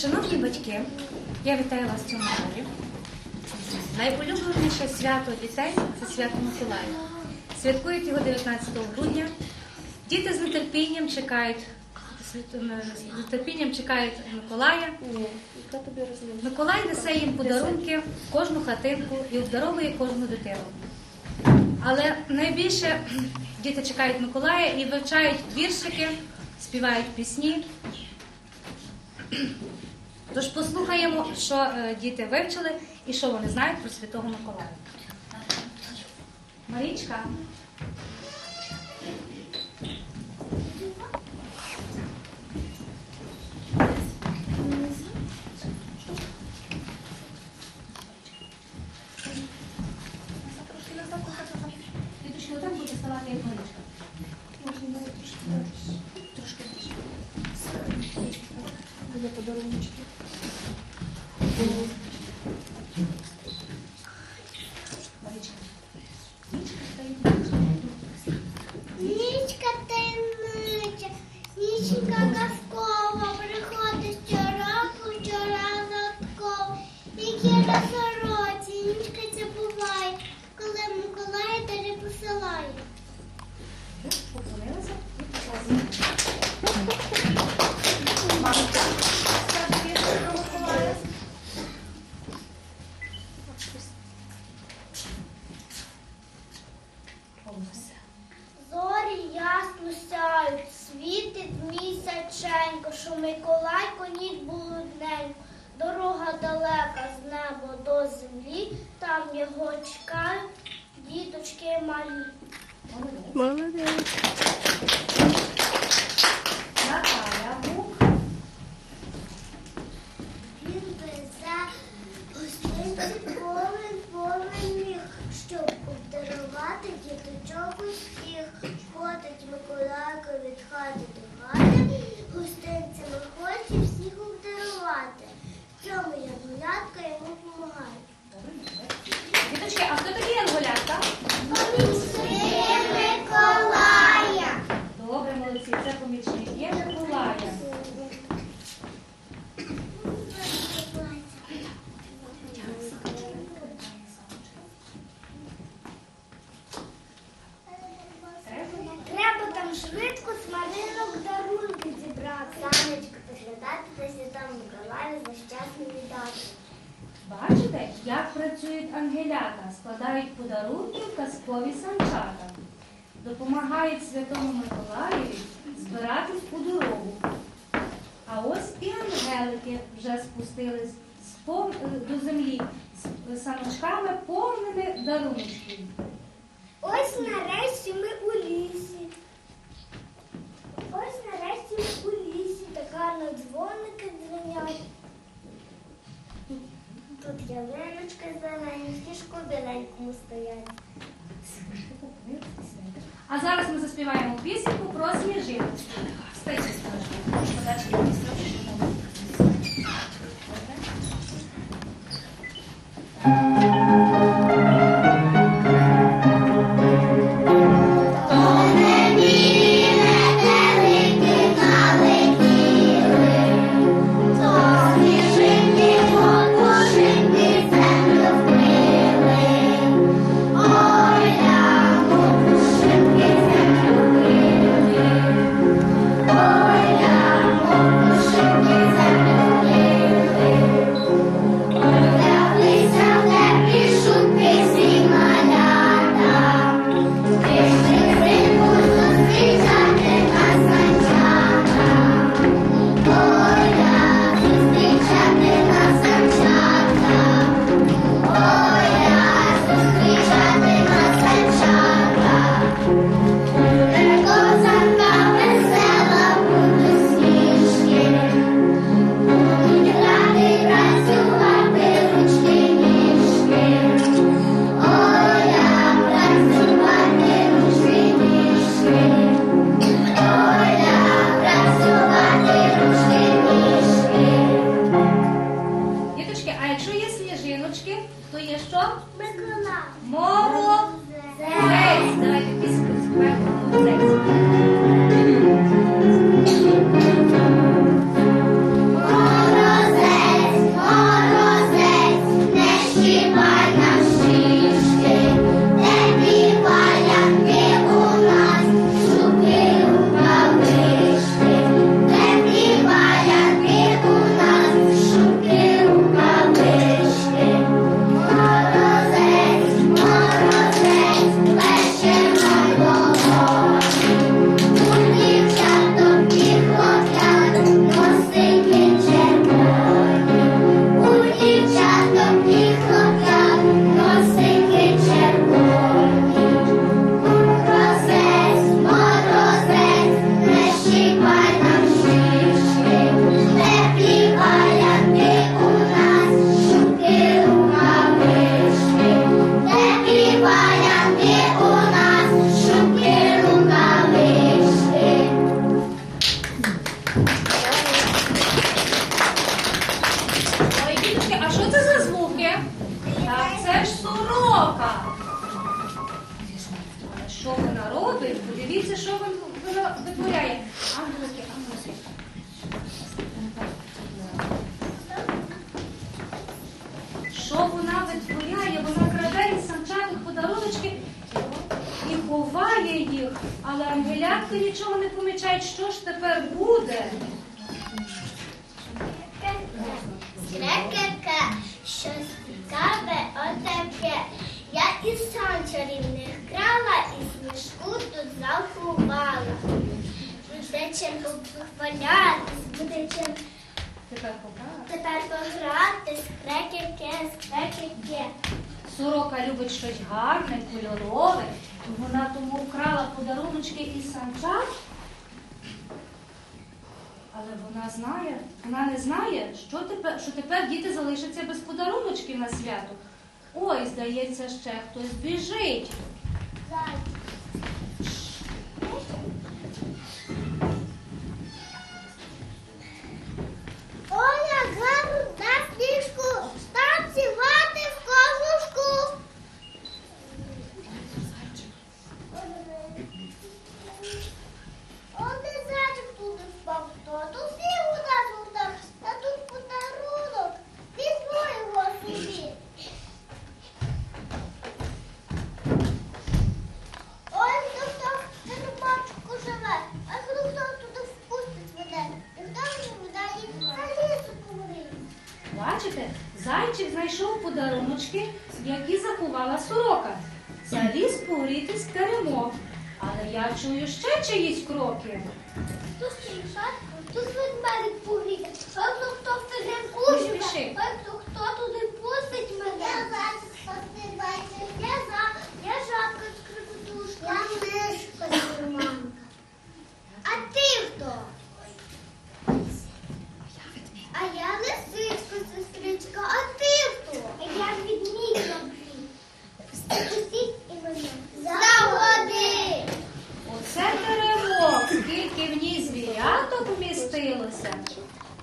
Шановні батьки, я вітаю вас в цьому залі. Найулюбленіше свято дітей це свято Миколая. Святкують його 19 грудня. Діти з нетерпінням чекають з нетерпінням чекають Миколая. Миколай несе їм подарунки в кожну хатинку і обдаровує кожну дитину. Але найбільше діти чекають Миколая і вивчають віршики, співають пісні. Тож послухаємо, що е, діти вивчили і що вони знають про Святого Миколая. Марічка. Діточки, отак буде Миколайко ніч блудненько. Дорога далека з неба до землі, там його чекають діточки малі. Молодець. Наталя Бук. Він везе гостинці повен повен міг, щоб обдарувати діточок усіх. Ходить Миколайко від хати до хати, гостинцями хоче всіх обдарувати. В цьому ягнятка йому допомагає. Діточки, а хто такий янголятка? Миколая! Добре, молодці, це помічники Миколая. Треба там швидко смаринок дарунки зібрати. Санечко поглядати та святам Миколаю за щасну віддати. Бачите, як працюють ангелята, подарунки в казкові санчата, допомагають Святому Миколаєві збиратись у дорогу. А ось і ангелики вже спустились до землі з саночками повними дарунків. Ось нарешті ми у лісі. Ось нарешті ми у лісі, так гарно дзвоники дзвенять. Тут ялиночки зелені, кішку біленькому стоять. А зараз ми заспіваємо пісеньку про сніжинку. Сорока. Що вона робить? Подивіться, що вона витворяє. Ангелики, ангелики. Що вона витворяє? Вона краде із самчатих подаруночки і ховає їх, але ангелятки нічого не помічають, що ж тепер буде. робить щось гарне, кольорове, вона тому вкрала подаруночки і санчат. Але вона знає, вона не знає, що тепер, що тепер діти залишаться без подаруночки на свято. Ой, здається, ще хтось біжить. знайшов подаруночки, які заховала сорока. Заліз погрітись теремок. Але я чую ще чиїсь кроки. Тут шар, тут ведмедик погріє. Певно, хто в теремку живе. Певно, хто туди пустить мене.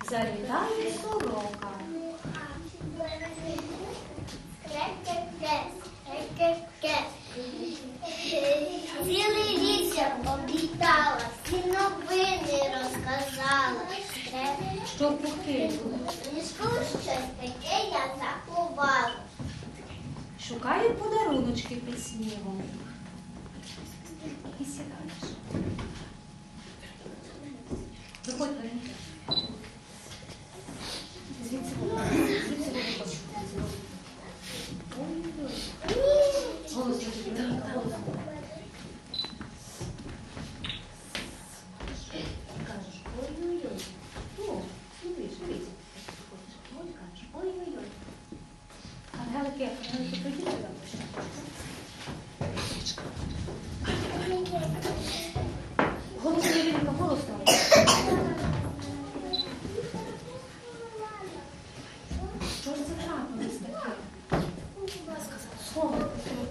завітає сорока. Цілий лісся обітала, всі новини розказала. Що покинула? Мішку щось таке я заховала. Шукають подаруночки під снігом. Oh,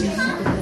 Jesus.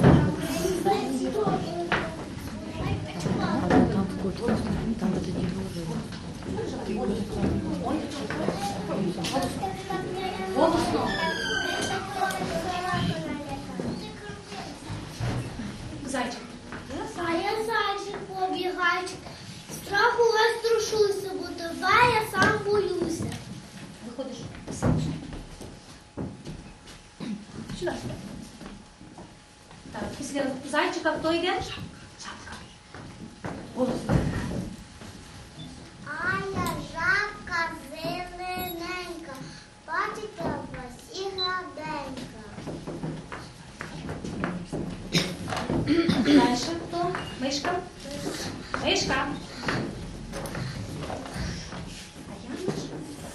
там.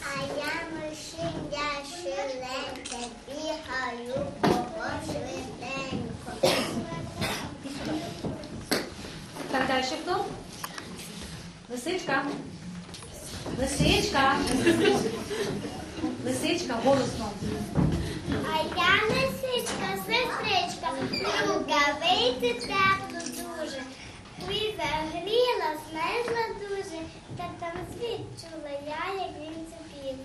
А я мишеня швиденько бігаю кого швиденько. Пам'ятаєш, хто? Лисичка. Лисичка. Лисичка, голосно. А я лисичка, сестричка, рукавиці тепло дуже. Ви загріли знайшла дуже, та там світ чула я, як він цепів.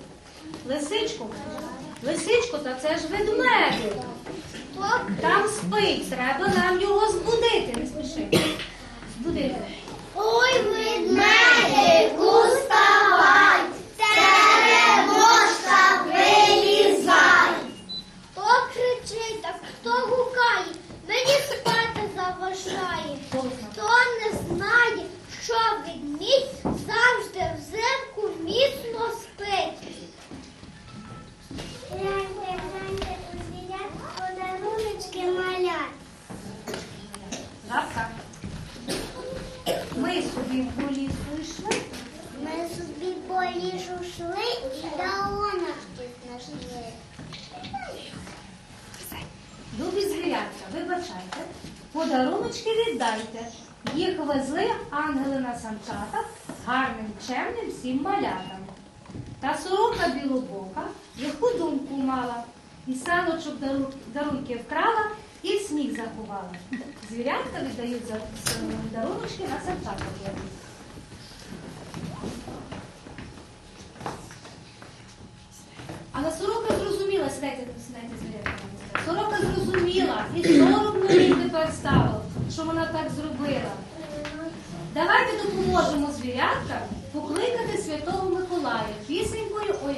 Лисичку, лисичку, та це ж ведмедик. Там спить, треба нам його збудити, не спіши. Збудити. Ой, ведмедику! обставин, що вона так зробила. Давайте допоможемо звіряткам покликати Святого Миколая пісенькою Ой.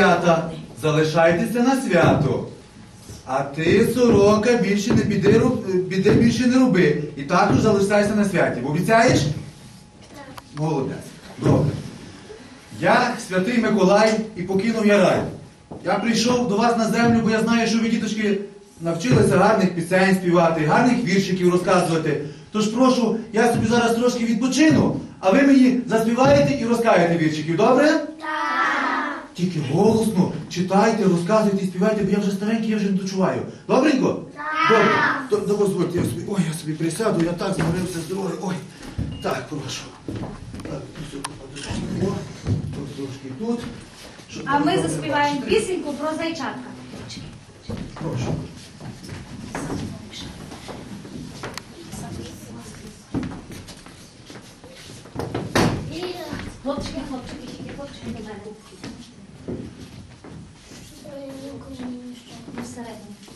свята, залишайтеся на свято. А ти, сорока, більше не піди, піди більше не роби. І також залишайся на святі. Обіцяєш? Молодець. Добре. Я святий Миколай і покинув я рай. Я прийшов до вас на землю, бо я знаю, що ви, діточки, навчилися гарних пісень співати, гарних віршиків розказувати. Тож прошу, я собі зараз трошки відпочину, а ви мені заспіваєте і розкажете віршиків, добре? Так. Тільки голосно читайте, розказуйте співайте, бо я вже старенький, я вже не дочуваю. Добренько? Добре. До, до дозвольте, я собі. Ой, я собі присяду, я так зморився з дороги. Ой. Так, прошу. Так, тут трошки тут. щоб А ми добре заспіваємо бачити. пісеньку про зайчатка. Прошу. Хлопчики, хлопчики, хлопчики до мене. Посередині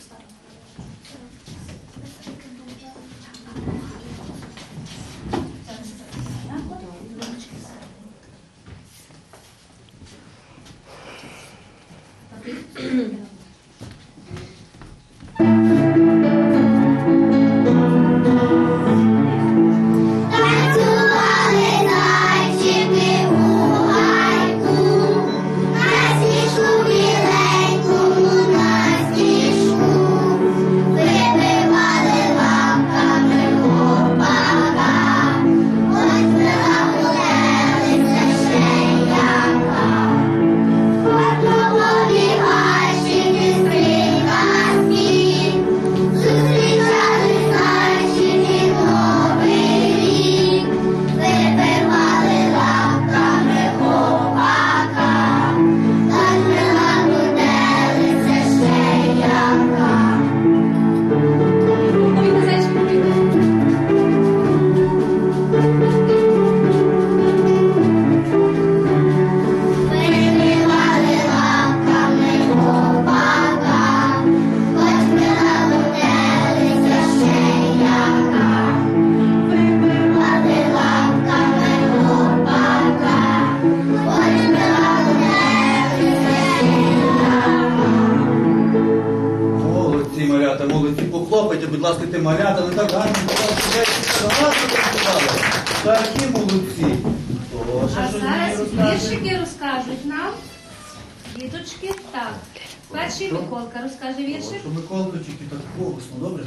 Перший Миколка розкаже віршик. Що Миколка тільки так голосно, добре?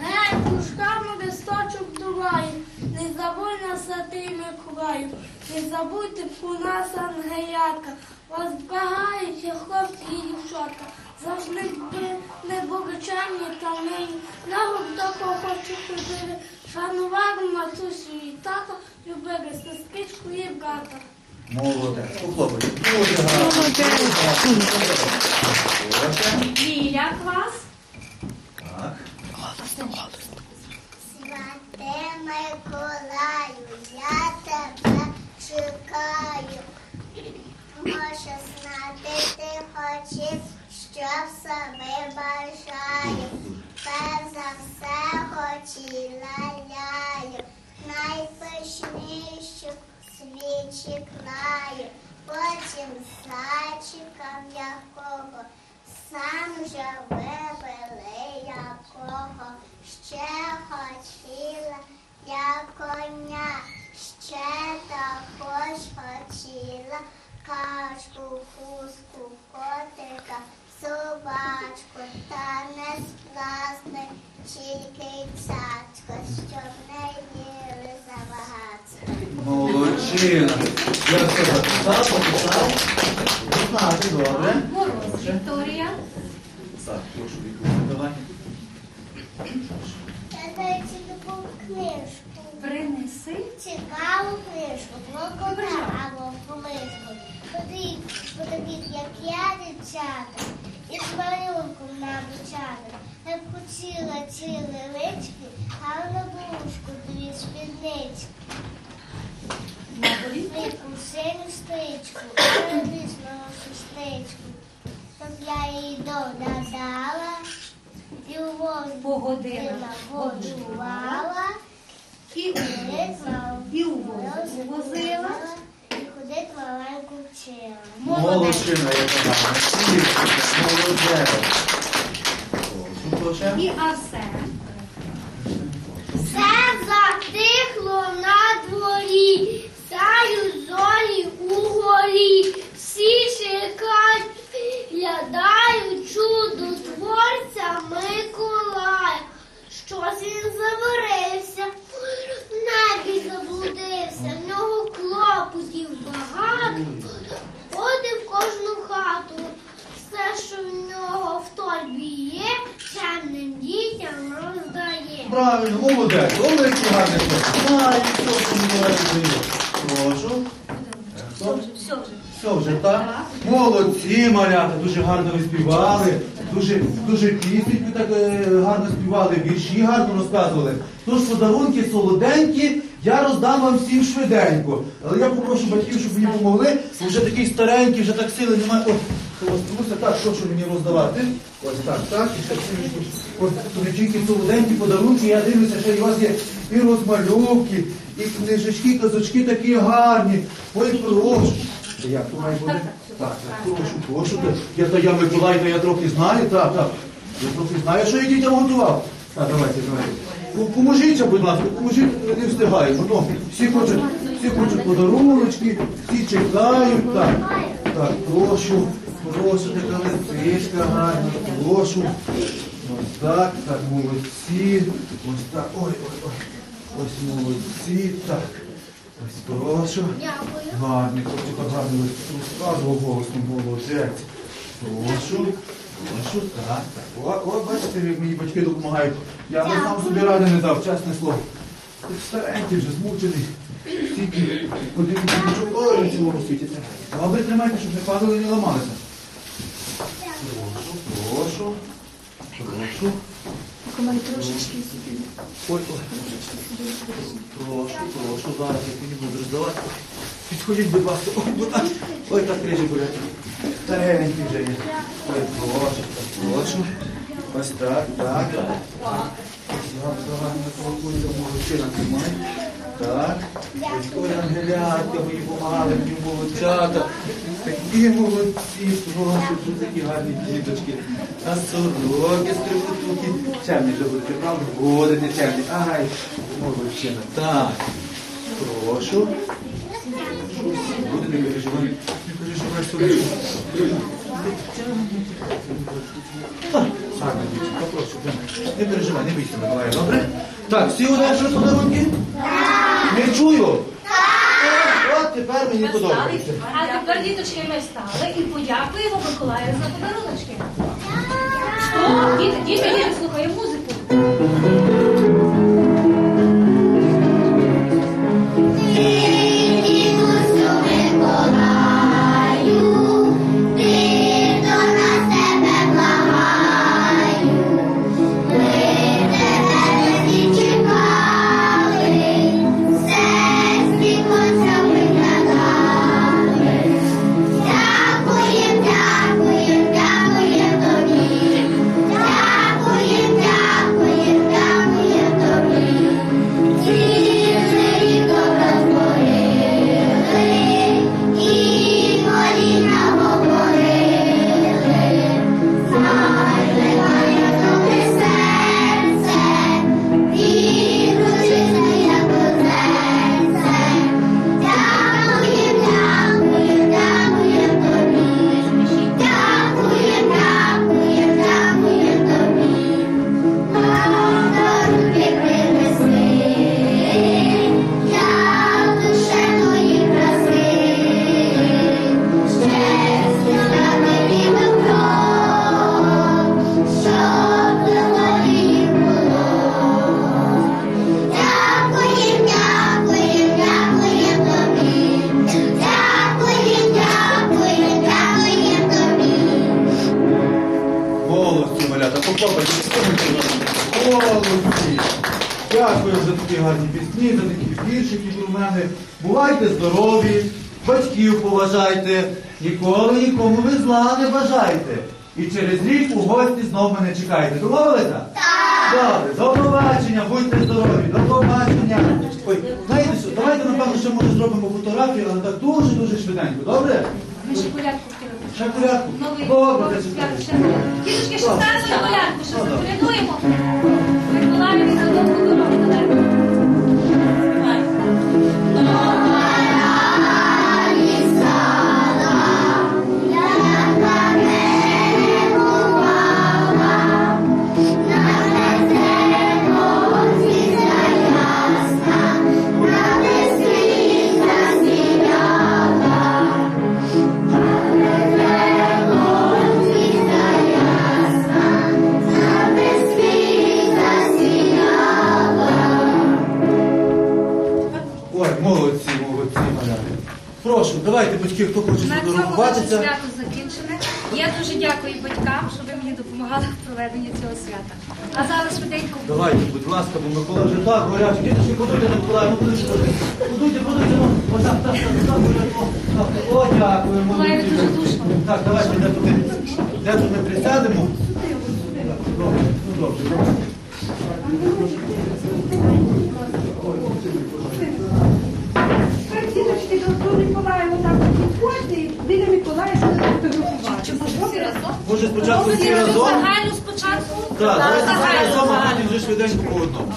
Гей, кушками листочок дуває, не забудь на святий Миколаю, не забудьте про нас ангелятка, вас багають, хлопці і дівчатка, завжди би не богачані та нині, нагод до кого хочу ходили, шанували матусю і тата, любили сестричку і брата. Молодець, похлопайте. Дуже гарно. Ліля квас. Так. Святе Миколаю, я тебе чекаю. Може знати ти хочеш, що в собі бажаю. Перш за все хотіла ляю, найпишнішу свічі краю, потім зайчика м'якого, сам же якого, ще хотіла я коня, ще також хотіла качку, хустку, котика, собачку, та не спласне, тільки цяцько, щоб не їли забагатство. Молодчина. Я все записав, пописав. Знати, добре. Мороз Вікторія. Так, прошу, Вікуся, давай. Я дайте таку книжку. Принеси. Цікаву книжку про кота або про мишку. Як я, дівчата, з малюнком навчати. Я б хотіла ці лилички, а на дужку дві спіднички. Влітку синю стрічку, а на сестричку. Щоб я її доглядала і у воздух Погодина. годувала. І у, і возила. І куди маленьку вчила. Молодець. Молодчина, яка Молодець. Прошу. І Арсен. Все затихло на дворі, сяють зорі угорі, всі чекають, глядають чудо творця Миколая. Щось він заварився, в небі заблудився, в нього клопотів багато, ходить в кожну хату. Все, що в нього в торбі є, чемним дітям роздає. Ой, який гарний хлопець. Знаю, що ти Миколай. Прошу. Вже, все вже. Все вже так? Молодці, малята, дуже гарно ви співали, дуже, дуже пісеньку так е, гарно співали, вірші гарно розказували. Тож подарунки солоденькі я роздам вам всім швиденько. Але я попрошу батьків, щоб мені допомогли, бо вже такий старенький, вже так сили немає. Ой, хвостуся, так, що мені роздавати? Ось так, так, і так, ось тут тільки солоденькі подарунки, я дивлюся, що у вас є і розмальовки, і книжечки, казочки такі гарні. Ой, прошу. Як то має бути? Так, так, прошу, прошу. Я то я Миколай, то я трохи знаю, так, так. Я трохи знаю, що я дітям готував. Так, давайте, давайте. Поможіться, будь ласка, поможіть, не встигаємо. Ну, всі хочуть, всі хочуть подаруночки, всі чекають. Так, так, прошу, прошу, така лисичка гарна, прошу. Ось так, так, молодці. Ось так, ой, ой, ой. Ось молодці, так. Ось прошу. Дякую. Гарний, хлопчик гарний розказував голосно, молодець. Прошу, прошу, так, так. О, о, бачите, мені батьки допомагають. Я би сам собі ради не дав, чесне слово. Ти старенький вже, змучений. Стільки ходив нічого. В цілому світі. Добре, тримайте, щоб не падали і не ламалися. Прошу, прошу. Трошечки собі. Ой, ой. Прошу, прошу, зараз я мені буду роздавати. Підходіть, будь ласка. Ой, будь ласка. Ой, так крижі болять. Старенькі вже є. Ой, прошу, так, прошу. Ось так, так. Давай, Миколкуйся, молодчина, тримай. Так. Ой, ангелятка, мені помагали, мені молодчата. Такі молодці, прошу, тут такі гарні діточки. А сороки, скрипотуки. Чемні вже будете, правда? Будете чемні. Ай, молодчина. Так. Прошу. Буде не переживай. Не переживай, сонечко. Гарно, дівчинка, попрошу. Не переживай, не бійся, Миколая, добре? Так, всі одержали подарунки? Так. Не чую? Так. От тепер мені подобається. А тепер, діточки, ми встали і подякуємо Миколаю за подаруночки. Що? Діти, діти, слухаємо музику. Батьків поважайте, ніколи нікому ви зла не бажайте. І через рік у гості знов мене чекайте. Домовилися? Так! Добре, до побачення, будьте здорові, до побачення. Ой, знаєте що, давайте, напевно, ще може зробимо фотографію, але так дуже-дуже швиденько, добре? Ми ще колядку хотіли. Ще порядку. Новий Добре, ще колядку. Діточки, ще на колядку, що заколядуємо. Миколаєві за довгу дорогу Прошу, давайте, батьки, хто хоче На цьому наше свято закінчене. Я дуже дякую батькам, що ви мені допомагали в проведенні цього свята. А зараз швиденько Давайте, будь ласка, бо Микола вже так горячий. Діточки, подуйте на Миколая, ну подуйте, подуйте, подуйте, ну, о, так, так, так, так, так, так, о, дякую, Миколаєві дуже душно. Так, давайте, де тут, ми- де тут ми присядемо? Добре, ну добре, добре. Разом? Може спочатку всі разом? Загально спочатку? Так, давайте разом, а потім вже швиденько по одному.